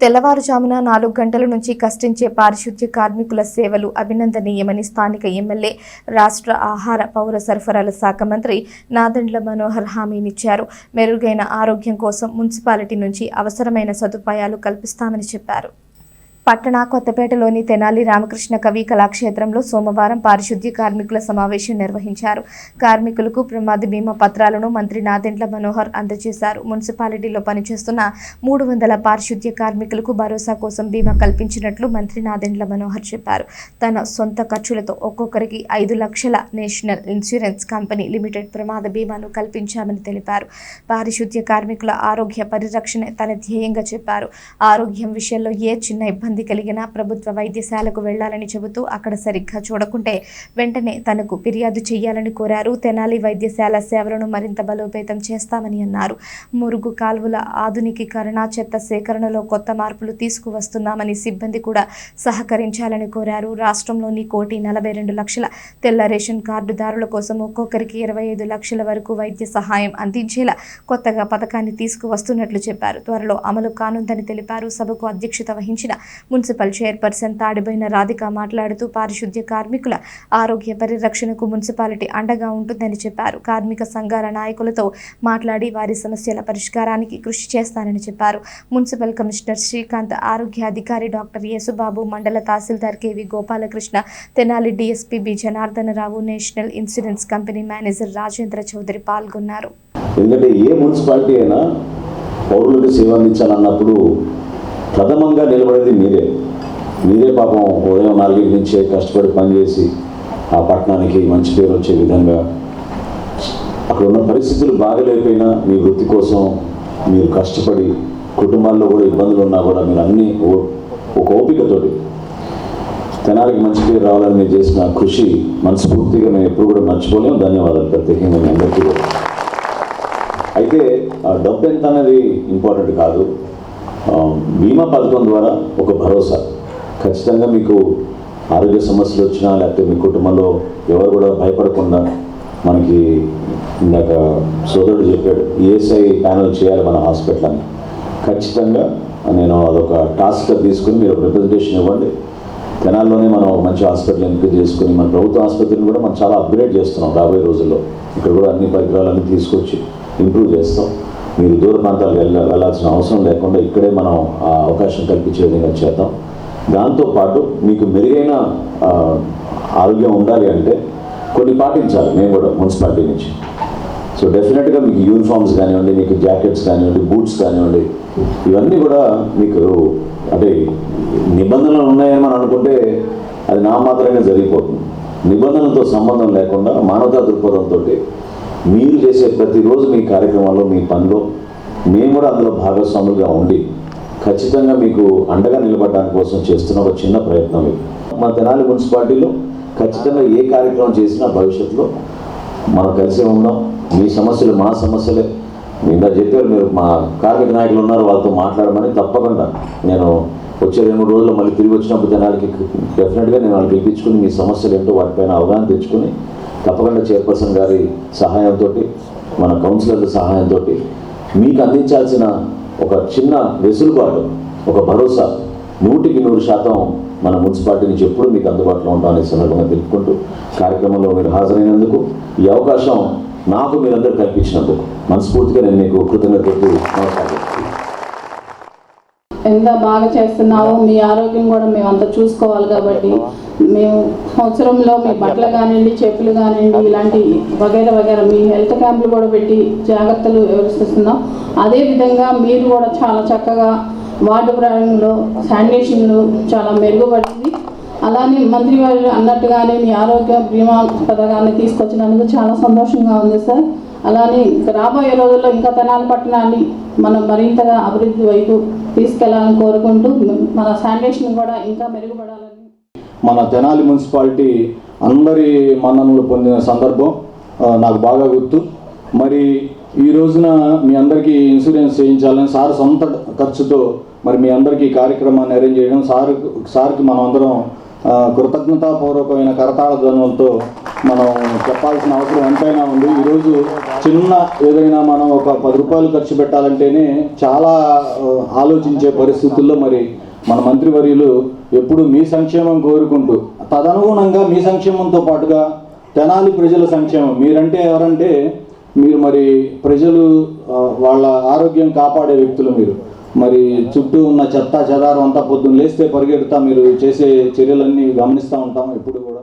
తెల్లవారుజామున నాలుగు గంటల నుంచి కష్టించే పారిశుద్ధ్య కార్మికుల సేవలు అభినందనీయమని స్థానిక ఎమ్మెల్యే రాష్ట్ర ఆహార పౌర సరఫరాల శాఖ మంత్రి నాదండ్ల మనోహర్ హామీనిచ్చారు. మెరుగైన ఆరోగ్యం కోసం మున్సిపాలిటీ నుంచి అవసరమైన సదుపాయాలు కల్పిస్తామని చెప్పారు. పట్టణ కొత్తపేటలోని తెనాలి రామకృష్ణ కవి కళాక్షేత్రంలో సోమవారం పారిశుద్ధ్య కార్మికుల సమావేశం నిర్వహించారు. కార్మికులకు ప్రమాద బీమా పత్రాలను మంత్రి నాదెండ్ల మనోహర్ అందజేశారు. మున్సిపాలిటీలో పనిచేస్తున్న మూడు వందల పారిశుద్ధ్య కార్మికులకు భరోసా కోసం బీమా కల్పించినట్లు మంత్రి నాదెండ్ల మనోహర్ చెప్పారు. తన సొంత ఖర్చులతో ఒక్కొక్కరికి ఐదు లక్షల నేషనల్ ఇన్సూరెన్స్ కంపెనీ లిమిటెడ్ ప్రమాద బీమాను కల్పించామని తెలిపారు. పారిశుద్ధ్య కార్మికుల ఆరోగ్య పరిరక్షణ తన ధ్యేయంగా చెప్పారు. ఆరోగ్యం విషయంలో ఏ చిన్న ఇబ్బంది కలిగినా ప్రభుత్వ వైద్యశాలకు వెళ్ళాలని చెబుతూ అక్కడ సరిగ్గా చూడకుంటే వెంటనే తనకు ఫిర్యాదు చేయాలని కోరారు. తెనాలి వైద్యశాల సేవలను మరింత బలోపేతం చేస్తామని అన్నారు. మురుగు కాలువల ఆధునికీకరణ చెత్త సేకరణలో కొత్త మార్పులు తీసుకువస్తున్నామని సిబ్బంది కూడా సహకరించాలని కోరారు. రాష్ట్రంలోని కోటి నలభై రెండు లక్షల తెల్ల రేషన్ కార్డుదారుల కోసం ఒక్కొక్కరికి ఇరవై ఐదు లక్షల వరకు వైద్య సహాయం అందించేలా కొత్తగా పథకాన్ని తీసుకువస్తున్నట్లు చెప్పారు. త్వరలో అమలు కానుందని తెలిపారు. సభకు అధ్యక్షత వహించిన మున్సిపల్ చైర్పర్సన్ తాడిపోయిన రాధిక మాట్లాడుతూ పారిశుద్ధ్య కార్మికుల ఆరోగ్య పరిరక్షణకు మున్సిపాలిటీ అండగా ఉంటుందని చెప్పారు. కార్మిక సంఘాల నాయకులతో మాట్లాడి వారి సమస్యల పరిష్కారానికి కృషి చేస్తానని చెప్పారు. మున్సిపల్ కమిషనర్ శ్రీకాంత్ ఆరోగ్య అధికారి డాక్టర్ యేసుబాబు మండల తహసీల్దార్ K V Gopalakrishna Tenali DSP B Janardhana Rao national insurance company manager Rajendra Chowdary పాల్గొన్నారు. ఎందుకంటే ఏ మున్సిపాలిటీ అయినా పౌరులకు సేవ అందించాలన్నప్పుడు ప్రథమంగా నిలబడేది మీరే. మీరే పాపం ఉదయం నాలుగింటి నుంచే కష్టపడి పనిచేసి ఆ పట్టణానికి మంచి పేరు వచ్చే విధంగా అక్కడ ఉన్న పరిస్థితులు బాగలేకపోయినా మీ వృత్తి కోసం మీరు కష్టపడి కుటుంబాల్లో కూడా ఇబ్బందులు ఉన్నా కూడా మీరు అన్నీ ఓ- ఒక ఓపికతోటి తెనాలికి మంచి పేరు రావాలని మీరు చేసిన కృషి మనస్ఫూర్తిగా మేము ఎప్పుడు కూడా మర్చిపోలేము. ధన్యవాదాలు ప్రత్యేకంగా మీ అందరికీ అయితే ఆ డబ్బు ఎంత అనేది ఇంపార్టెంట్ కాదు. బీమా పథకం ద్వారా ఒక భరోసా. ఖచ్చితంగా మీకు ఆరోగ్య సమస్యలు వచ్చినా లేకపోతే మీ కుటుంబంలో ఎవరు కూడా భయపడకుండా మనకి ఇందాక సోదరుడు చెప్పాడు ఈఎస్ఐ ప్యానల్ చేయాలి మన హాస్పిటల్ అని. ఖచ్చితంగా నేను అదొక టాస్క్గా తీసుకుని మీరు రిప్రజెంటేషన్ ఇవ్వండి. తెనాల్లోనే మనం మంచి హాస్పిటల్ ఎంపిక చేసుకుని మన ప్రభుత్వ ఆసుపత్రిని కూడా మనం చాలా అప్గ్రేడ్ చేస్తున్నాం రాబోయే రోజుల్లో. ఇక్కడ కూడా అన్ని పరికరాలన్నీ తీసుకొచ్చి ఇంప్రూవ్ చేస్తాం. మీరు దూర ప్రాంతాలకు వెళ్ళ వెళ్ళాల్సిన అవసరం లేకుండా ఇక్కడే మనం ఆ అవకాశం కల్పించే విధంగా చేద్దాం. దాంతోపాటు మీకు మెరుగైన ఆరోగ్యం ఉండాలి అంటే కొన్ని పాటించాలి. మేము కూడా మున్సిపాలిటీ నుంచి. సో డెఫినెట్గా మీకు యూనిఫామ్స్ కానివ్వండి మీకు జాకెట్స్ కానివ్వండి బూట్స్ కానివ్వండి ఇవన్నీ కూడా మీకు అంటే నిబంధనలు ఉన్నాయని మనం అనుకుంటే అది నా మాత్రమే జరిగిపోతుంది. నిబంధనలతో సంబంధం లేకుండా మానవతా దృక్పథంతో మీరు చేసే ప్రతిరోజు మీ కార్యక్రమాల్లో మీ పనిలో మేము కూడా అందులో భాగస్వాములుగా ఉండి ఖచ్చితంగా మీకు అండగా నిలబడడానికి కోసం చేస్తున్న ఒక చిన్న ప్రయత్నం ఇది. మా తెనాలి మున్సిపాలిటీలో ఖచ్చితంగా ఏ కార్యక్రమం చేసినా భవిష్యత్తులో మనం కలిసే ఉన్నాం మీ సమస్యలు మా సమస్యలే. ఇందా చెప్పారు మీరు మా కార్మిక నాయకులు ఉన్నారు వాళ్ళతో మాట్లాడమని తప్పకుండా నేను వచ్చే రెండు మూడు రోజుల్లో మళ్ళీ తిరిగి వచ్చినప్పుడు జనాలకి డెఫినెట్గా నేను వాళ్ళకి పిలిపించుకుని మీ సమస్యలు ఏంటో వాటిపైన అవగాహన తెచ్చుకుని తప్పకుండా చైర్పర్సన్ గారి సహాయంతో మన కౌన్సిలర్ల సహాయంతో మీకు అందించాల్సిన ఒక చిన్న వెసులుబాటు ఒక భరోసా నూటికి నూరు శాతం మన మున్సిపాలిటీ నుంచి ఎప్పుడు మీకు అందుబాటులో ఉంటామనే సందర్భంగా తెలుపుకుంటూ కార్యక్రమంలో మీరు హాజరైనందుకు ఈ అవకాశం నాకు మీరందరూ కల్పించినందుకు మనస్ఫూర్తిగా నేను మీకు కృతజ్ఞతలు నమస్కారం ఎంత బాగా చేస్తున్నావో మీ ఆరోగ్యం కూడా మేము అంత చూసుకోవాలి కాబట్టి మేము సంవత్సరంలో మీ బట్టలు కానివ్వండి చెప్పులు కానివ్వండి ఇలాంటి వగైరా వగైరా మీ హెల్త్ క్యాంపులు కూడా పెట్టి జాగ్రత్తలు వివరిస్తున్నాం అదేవిధంగా మీరు కూడా చాలా చక్కగా వార్డు ప్రాంగంలో శానిటేషన్లు చాలా మెరుగుపడింది. అలానే మంత్రి వారు అన్నట్టుగానే మీ ఆరోగ్య బీమా పథకాన్ని తీసుకొచ్చినందుకు చాలా సంతోషంగా ఉంది సార్. అలానే ఇంకా రాబోయే రోజుల్లో ఇంకా తెనాలి పట్టణాన్ని మనం మరింతగా అభివృద్ధి వైపు తీసుకెళ్ళాలని కోరుకుంటూ మన శానిటేషన్ కూడా ఇంకా మెరుగుపడాలని. మన తెనాలి మున్సిపాలిటీ అందరి మన్ననలు పొందిన సందర్భం నాకు బాగా గుర్తు. మరి ఈ రోజున మీ అందరికీ ఇన్సూరెన్స్ చేయించాలని సార్ సొంత ఖర్చుతో మరి మీ అందరికీ ఈ కార్యక్రమాన్ని అరేంజ్ చేయడం సార్ సార్కి మనం అందరం కృతజ్ఞతాపూర్వకమైన కరతాళ ధ్వనులతో మనం చెప్పాల్సిన అవసరం ఎంతైనా ఉంది. ఈరోజు చిన్న ఏదైనా మనం ఒక పది రూపాయలు ఖర్చు పెట్టాలంటేనే చాలా ఆలోచించే పరిస్థితుల్లో మరి మన మంత్రివర్యులు ఎప్పుడు మీ సంక్షేమం కోరుకుంటూ తదనుగుణంగా మీ సంక్షేమంతో పాటుగా తెనాలి ప్రజల సంక్షేమం. మీరంటే ఎవరంటే మీరు మరి ప్రజలు వాళ్ళ ఆరోగ్యం కాపాడే వ్యక్తులు మీరు. మరి చుట్టూ ఉన్న చెత్త చెదారం అంతా పొద్దున్న లేస్తే పరిగెడుతా మీరు చేసే చర్యలన్నీ గమనిస్తూ ఉంటాం ఎప్పుడు కూడా.